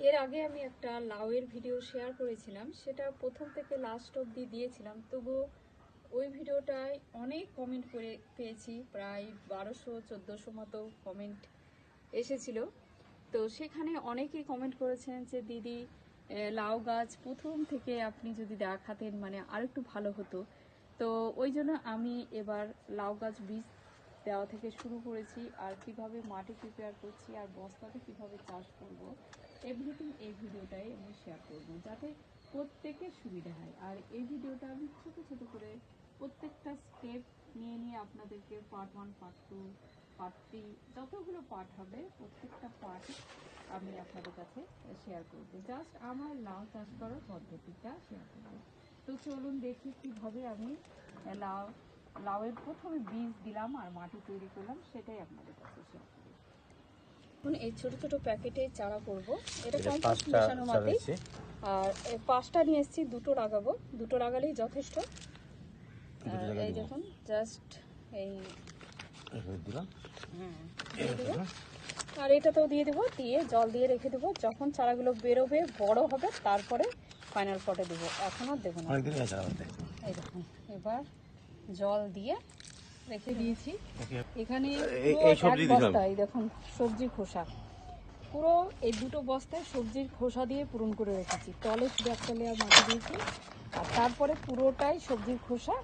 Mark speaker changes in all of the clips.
Speaker 1: এর আগে আমি একটা লাউয়ের ভিডিও শেয়ার করেছিলাম, সেটা প্রথম থেকে লাস্ট অবধি দিয়েছিলাম। তবু ওই ভিডিওটায় অনেক কমেন্ট করে পেয়েছি, প্রায় বারোশো, চোদ্দোশো মতো কমেন্ট এসেছিল। তো সেখানে অনেকেই কমেন্ট করেছেন যে, দিদি লাউ গাছ প্রথম থেকে আপনি যদি দেখাতেন মানে আরেকটু ভালো হতো। তো ওই জন্য আমি এবার লাউ গাছ বীজ দেওয়া থেকে শুরু করেছি, আর কীভাবে মাটি প্রিপেয়ার করছি আর বস্তাতে কীভাবে চাষ করব এভরিথিং এই ভিডিওটাই আমি শেয়ার করব, যাতে প্রত্যেকের সুবিধা হয়। আর এই ভিডিওটা আমি ছোট ছোট করে প্রত্যেকটা স্টেপ নিয়ে নিয়ে আপনাদেরকে part one part two part three যতগুলো পার্ট হবে, প্রত্যেকটা পার্ট আমি আপনাদের কাছে শেয়ার করব। জাস্ট আমার লাউ চাষ করার পদ্ধতিটা শেয়ার করব। তো চলুন দেখি কীভাবে আমি লাউ, লাউয়ের প্রথমে বীজ দিলাম আর মাটি তৈরি করলাম, সেটাই আপনাদের কাছে শেয়ার করব। এখন এই ছোট ছোট প্যাকেটে চারা করব। এটা কম্পোস্ট মেশানো মাটি। আর এই পাঁচটা নিয়ে এসেছি দুটো লাগাবো। দুটো লাগালেই যথেষ্ট। এই। দেখুন জাস্ট এই দিয়ে দেবো আর এটাতেও দিয়ে দেবো দিয়ে জল দিয়ে রেখে দেবো। যখন চারাগুলো বেরোবে বড় হবে তারপরে ফাইনাল পটে দেবো। এখন আর দেবো না। এই দেখুন এবার জল দিয়ে রেখে দিয়েছি। এখানে
Speaker 2: এই- সবজি
Speaker 1: দেখুন সবজির খোসা। পুরো এই দুটো বস্তায় সবজির খোসা দিয়ে পূরণ করে রেখেছি। তলে শুধু একটা লেয়ার মাটি দিয়েছি আর তারপরে পুরোটাই সবজির খোসা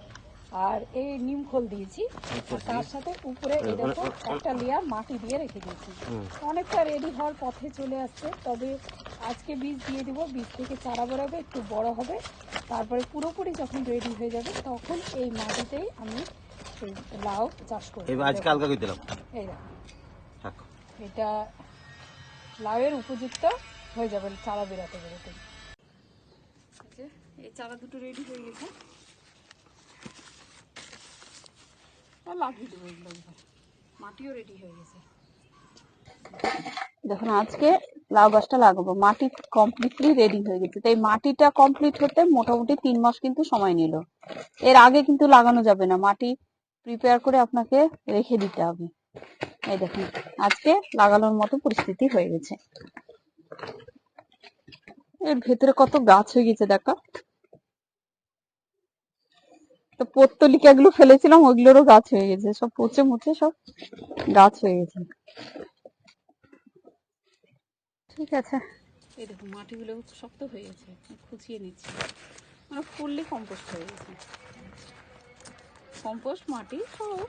Speaker 1: আর এই নিম খোল দিয়েছি আর তার সাথে উপরে এই দেখো একটা লেয়ার মাটি দিয়ে রেখে দিয়েছি। অনেকটা রেডি হওয়ার পথে চলে আসছে তবে আজকে বীজ দিয়ে দিব বীজ থেকে চারা বেরোবে একটু বড় হবে তারপরে পুরোপুরি যখন রেডি হয়ে যাবে তখন এই মাটিতেই আমি লাউ চাষ
Speaker 2: এবার আজকে করে দিলাম।
Speaker 1: এই দেখো। এটা লাউয়ের উপযুক্ত হয়ে যাবে চারা বেরোতে বেরোতে। এই চারা দুটো রেডি হয়ে গেছে। লাগিয়ে দেবো এগুলো মাটিও রেডি হয়ে গেছে।
Speaker 3: দেখুন আজকে লাউ গাছটা লাগাবো। মাটি কমপ্লিটলি রেডি হয়ে গেছে। তো এই মাটিটা কমপ্লিট হতে মোটামুটি তিন মাস কিন্তু সময় নিল। এর আগে কিন্তু লাগানো যাবে না। মাটি প্রিপেয়ার করে আপনাকে রেখে দিতে হবে। এই দেখুন, আজকে লাগানোর মতো পরিস্থিতি হয়ে গেছে। এর ভেতরে কত গাছ হয়ে গেছে, দেখা। তো পত্তলিকা গুলো ফেলেছিলাম, ওগুলোরও গাছ হয়ে গেছে। সব পচে মুচে সব গাছ হয়ে গেছে। ঠিক আছে।
Speaker 1: এই দেখুন, মাটিগুলো শক্ত হয়ে গেছে। খুঁচিয়ে নিচ্ছি। মানে ফুললি কম্পোস্ট হয়ে গেছে। কম্পোস্ট মাটি সব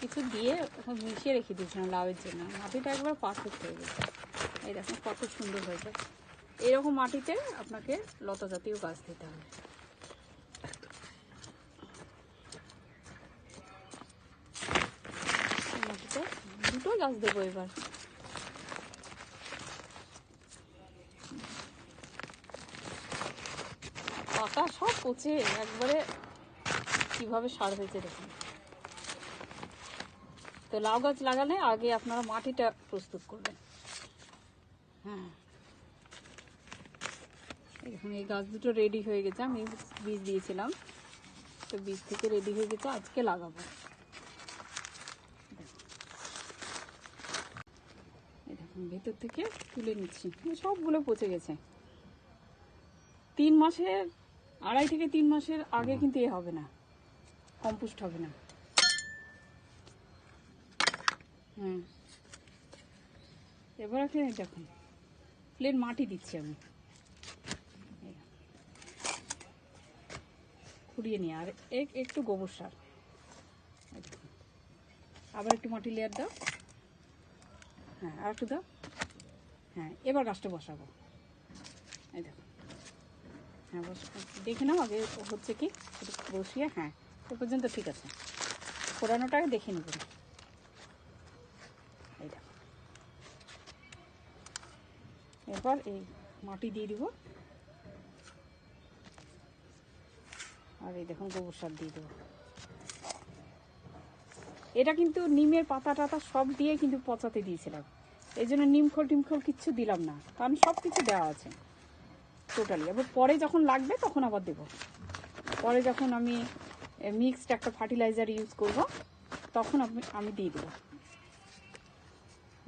Speaker 1: কিছু দিয়ে মিশিয়ে রেখে দিয়েছিলাম লাউয়ের জন্য। মাটিটা একবার পারফেক্ট হয়ে গেছে। এই দেখুন কত সুন্দর হয়েছে এরকম মাটিতে আপনাকে লতা জাতীয় গাছ দিতে হবে। মাটিতে দুটো গাছ দেবো এবার। পাতা সব পচে, একবারে কীভাবে সার হয়েছে দেখুন। তো লাউ গাছ লাগালে আগে আপনারা মাটিটা প্রস্তুত করবেন। হ্যাঁ। দেখুন, এই গাছ দুটো রেডি হয়ে গেছে। আমি বীজ দিয়েছিলাম। তো বীজ থেকে রেডি হয়ে গেছে, আজকে লাগাবো। ভেতর থেকে তুলে নিচ্ছি। সবগুলো পচে গেছে। তিন মাসের, আড়াই থেকে তিন মাসের আগে কিন্তু এ হবে না। কম্পোস্ট হবে না। হুম। এবার এখানে দেখুন প্লেন মাটি দিচ্ছি আমি। কুড়িয়ে নিয়ে, আর এক- একটু গোবর সার। আবার একটু মাটি লেয়ার দাও। হ্যাঁ আর একটু দাও। হ্যাঁ এবার গাছটা বসাবো। এই দেখুন। হ্যাঁ বস দেখে নাও আগে হচ্ছে কি? বসিয়ে হ্যাঁ। এ পর্যন্ত ঠিক আছে। আগে দেখে নেব। এই দেখো। এরপর এই মাটি দিয়ে দিব। আর এই দেখুন গোবর সার দিয়ে দেবো। এটা কিন্তু নিমের পাতা টাতা সব দিয়ে কিন্তু পচাতে দিয়েছিলাম। এই জন্য নিমখোল টিমখোল কিচ্ছু দিলাম না। কারণ সব কিছু দেওয়া আছে। টোটালি এবার পরে যখন লাগবে তখন আবার দেবো। পরে যখন আমি মিক্সড একটা ফার্টিলাইজার ইউজ করব, তখন আমি আমি দিয়ে দেবো।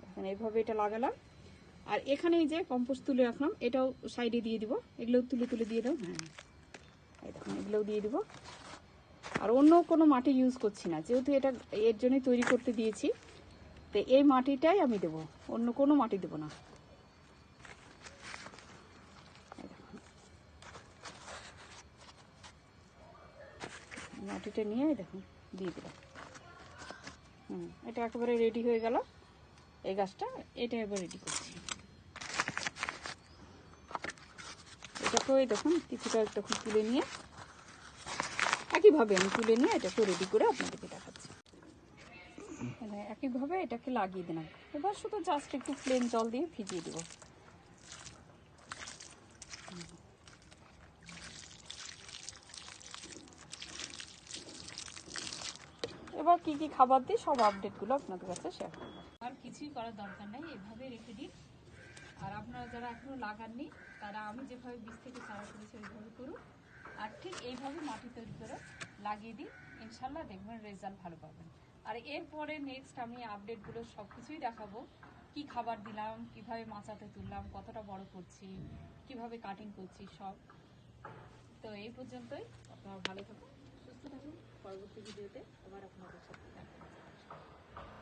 Speaker 1: এখন এইভাবে এটা লাগালাম। আর এখানে এই যে কম্পোস্ট তুলে রাখলাম, এটাও সাইডে দিয়ে দিব। এগুলো তুলে তুলে দিয়ে দাও হ্যাঁ। এগুলোও দিয়ে দিব। আর অন্য কোনো মাটি ইউজ করছি না, যেহেতু এটা এর জন্যই তৈরি করতে দিয়েছি, তো এই মাটিটাই আমি দেব। অন্য কোনো মাটি দেব না। মাটিটা নিয়ে দেখুন, দিয়ে দিলাম। হুম, এটা একেবারে রেডি হয়ে গেল। এই গাছটা এটা এবার রেডি করছি। এটাকেও দেখুন, কিছুটা তখন তুলে নিয়ে, একইভাবে আমি তুলে নিয়ে এটাকে রেডি করে আপনাদেরকে দেখাচ্ছি। মানে একইভাবে এটাকে লাগিয়ে দিলাম। এবার শুধু জাস্ট একটু প্লেন জল দিয়ে ভিজিয়ে দেবো। এবার কি কি খাবার দিই সব আপডেটগুলো আপনাদের কাছে শেয়ার করব। আর কিছুই করার দরকার নেই, এভাবে রেখে দিন। আর আপনারা যারা এখনও লাগাননি, তারা আমি যেভাবে বীজ থেকে চারা করেছি ওইভাবে করুন। আর ঠিক এইভাবে মাটি তৈরি করে লাগিয়ে দিন। ইনশাল্লাহ দেখবেন রেজাল্ট ভালো পাবেন। আর এরপরে নেক্সট আমি আপডেটগুলো সব কিছুই দেখাবো। কি খাবার দিলাম, কীভাবে মাচাতে তুললাম, কতটা বড় করছি, কীভাবে কাটিং করছি, সব। তো এই পর্যন্তই। আপনারা ভালো থাকুন, সুস্থ থাকুন। পরবর্তী ভিডিওতে আবার আপনাদের সাথে দেখা।